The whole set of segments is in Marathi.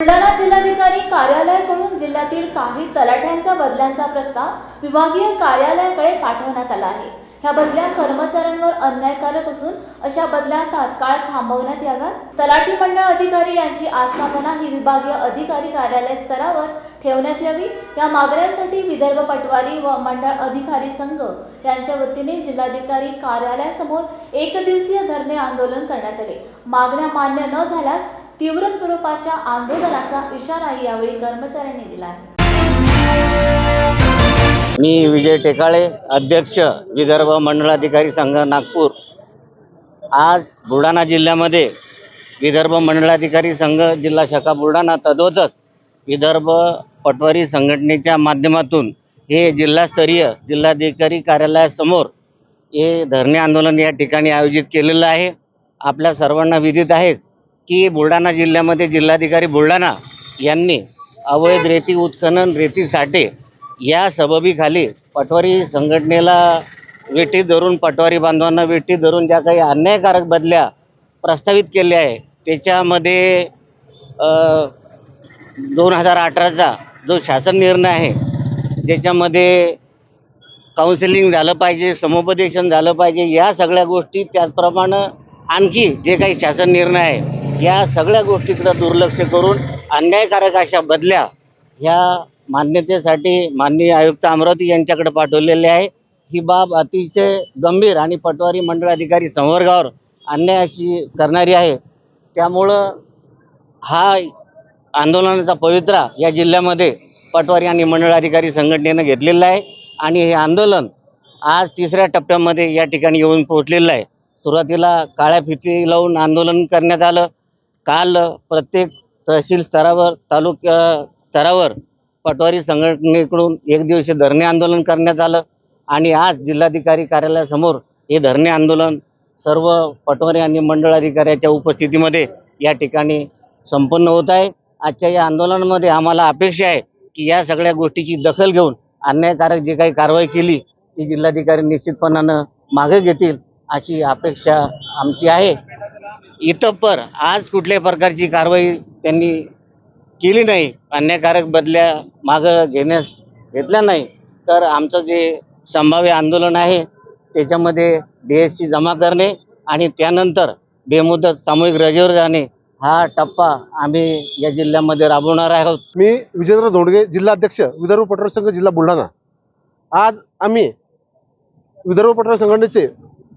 बुलढाणा जिल्हाधिकारी कार्यालयाकडून जिल्ह्यातील काही तलाठ्यांच्या बदल्यांचा प्रस्ताव विभागीय कार्यालयाकडे पाठवण्यात आला आहे. ह्या बदल्या कर्मचाऱ्यांवर अन्यायकारक असून अशा बदल्या तात्काळ थांबवण्यात याव्यात. तलाठी मंडळ अधिकारी यांची आस्थापना ही विभागीय अधिकारी कार्यालय स्तरावर ठेवण्यात यावी. या मागण्यांसाठी विदर्भ पटवारी व मंडळ अधिकारी संघ यांच्या वतीने जिल्हाधिकारी कार्यालयासमोर एक दिवसीय धरणे आंदोलन करण्यात आले. मागण्या मान्य न झाल्यास तीव्र स्वरूपाच्या आंदोलनाचा इशाराही यावेळी कर्मचाऱ्यांनी दिला आहे मी विजय टेकाळे अध्यक्ष विदर्भ मंडळाधिकारी संघ नागपूर. आज बुलढाणा जिल्ह्यामध्ये विदर्भ मंडळाधिकारी संघ जिल्हा शाखा बुलढाणा तद्वतच विदर्भ पटवारी संघटनेच्या माध्यमातून हे जिल्हास्तरीय जिल्हाधिकारी कार्यालयासमोर हे धरणे आंदोलन या ठिकाणी आयोजित केलेलं आहे. आपल्या सर्वांना विदित आहेत की बुलढाणा जिल्ह्यामध्ये जिल्हाधिकारी बुलढाणा यांनी अवैध रेती उत्खनन रेती साठे या सबबीखाली पटवारी संघटनेला वेटी धरून पटवारी बांधवांना वेटी धरून ज्या काही अन्यायकारक बदल्या प्रस्तावित केल्या आहे त्याच्यामध्ये दोन हजार अठराचा जो शासन निर्णय आहे ज्याच्यामध्ये काउन्सिलिंग झालं पाहिजे समुपदेशन झालं पाहिजे या सगळ्या गोष्टी त्याचप्रमाणे आणखी जे काही शासन निर्णय आहे या सगळ्या गोष्टीकडे दुर्लक्ष करून अन्यायकारक अशा बदल्या ह्या मान्यतेसाठी माननीय आयुक्त अमरावती यांच्याकडे पाठवलेले आहे. ही बाब अतिशय गंभीर आणि पटवारी मंडळ अधिकारी संवर्गावर अन्याय अशी करणारी आहे. त्यामुळं हा आंदोलनाचा पवित्रा या जिल्ह्यामध्ये पटवारी आणि मंडळ अधिकारी संघटनेनं घेतलेला आहे आणि हे आंदोलन आज तिसऱ्या टप्प्यामध्ये या ठिकाणी येऊन पोहोचलेलं आहे. सुरुवातीला काळ्या फिती लावून आंदोलन करण्यात आलं. काल प्रत्येक तहसील स्तरावर तालुक्या स्तरावर पटवारी संघटनेकडून एक दिवशी धरणे आंदोलन करण्यात आलं आणि आज जिल्हाधिकारी कार्यालयासमोर हे धरणे आंदोलन सर्व पटवारी आणि मंडळ अधिकाऱ्याच्या उपस्थितीमध्ये या ठिकाणी संपन्न होत आहे. आजच्या या आंदोलनामध्ये आम्हाला अपेक्षा आहे की या सगळ्या गोष्टीची दखल घेऊन अन्यायकारक जी काही कारवाई केली ती जिल्हाधिकारी निश्चितपणानं मागे घेतील अशी अपेक्षा आमची आहे. इतपर आज कुठल्याही प्रकारची कारवाई त्यांनी केली नाही अन्यायकारक बदल्या मागं घेण्यास घेतल्या नाही. तर आमचं जे संभाव्य आंदोलन आहे त्याच्यामध्ये डी जमा करणे आणि त्यानंतर बेमुदत सामूहिक रजेवर जाणे हा टप्पा आम्ही या जिल्ह्यामध्ये राबवणार आहोत. मी विजेंद्र धोंडगे जिल्हा अध्यक्ष विदर्भ पटवारी संघ जिल्हा बुलढाणा. आज आम्ही विदर्भ पटवारी संघटनेचे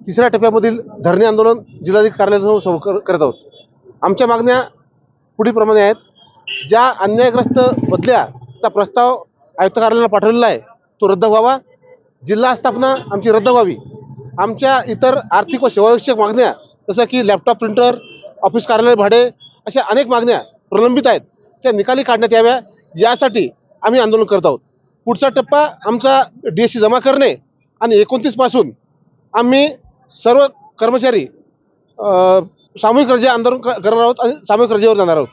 तिसऱ्या टप्प्यामधील धरणे आंदोलन जिल्हाधिकारी कार्यालयासमोर सुरू कर- करत आहोत. आमच्या मागण्या पुढीलप्रमाणे आहेत. ज्या अन्यायग्रस्त बदल्याचा प्रस्ताव आयुक्त कार्यालयाला पाठवलेला आहे तो रद्द व्हावा. जिल्हा स्थापना आमची रद्द व्हावी. आमच्या इतर आर्थिक व सेवाविषयक मागण्या जसं की लॅपटॉप प्रिंटर ऑफिस कार्यालय भाडे अशा अनेक मागण्या प्रलंबित आहेत. त्या निकाली काढण्यात याव्या. यासाठी आम्ही आंदोलन करत आहोत. पुढचा टप्पा आमचा डी एस सी जमा करणे आणि एकोणतीसपासून आम्ही सर्व कर्मचारी सामूहिक रजे आंदोलन करणार आहोत आणि सामूहिक रजेवर जाणार आहोत.